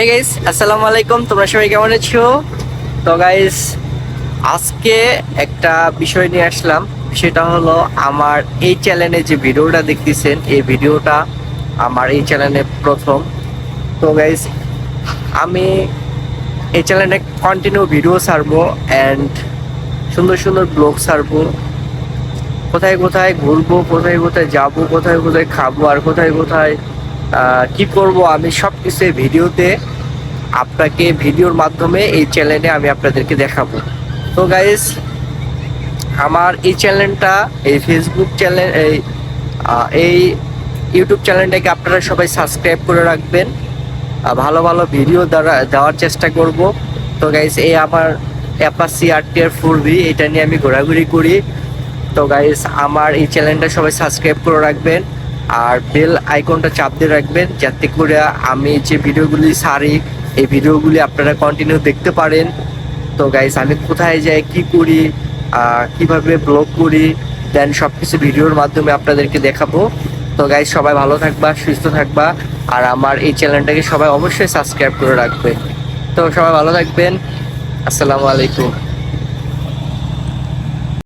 Hey guys আসসালামু আলাইকুম। তোমরা সবাই কেমন আছো? তো গাইস আজকে একটা বিষয় নিয়ে আসলাম। সেটা হলো আমার এই চ্যানেলে যে ভিডিওটা দেখতেছেন, এই ভিডিওটা আমার এই চ্যানেলে প্রথম। তো গাইস আমি এই চ্যানেলে কন্টিনিউ ভিডিও ছাড়বো অ্যান্ড সুন্দর সুন্দর ব্লগ ছাড়বো। কোথায় কোথায় ঘুরবো, কোথায় কোথায় যাব, কোথায় কোথায় খাব, আর কোথায় কোথায় কি করব আমি সব কিছু ভিডিওতে আপনাকে ভিডিওর মাধ্যমে এই চ্যানেলে আমি আপনাদেরকে দেখাবো। তো গাইস আমার এই চ্যানেলটা এই ফেসবুক চ্যানেল এই এই ইউটিউব চ্যানেলটাকে আপনারা সবাই সাবস্ক্রাইব করে রাখবেন। ভালো ভালো ভিডিও দ্বারা, দেওয়ার চেষ্টা করব। তো গাইস এই আমার অ্যাপাসি আর টিয়ার ফোর ভি এটা নিয়ে আমি ঘোরাঘুরি করি। তো গাইস আমার এই চ্যানেলটা সবাই সাবস্ক্রাইব করে রাখবেন। আর বেল আইকনটা চাপ দিয়ে রাখবেন যাতে করে আমি যে ভিডিওগুলি সারি, এই ভিডিওগুলি আপনারা কন্টিনিউ দেখতে পারেন। তো গাইস আমি কোথায় যাই, কি করি কীভাবে ব্লগ করি দেন সব কিছু ভিডিওর মাধ্যমে আপনাদেরকে দেখাবো। তো গাইস সবাই ভালো থাকবা, সুস্থ থাকবা, আর আমার এই চ্যানেলটাকে সবাই অবশ্যই সাবস্ক্রাইব করে রাখবেন। তো সবাই ভালো থাকবেন, আসসালামু আলাইকুম।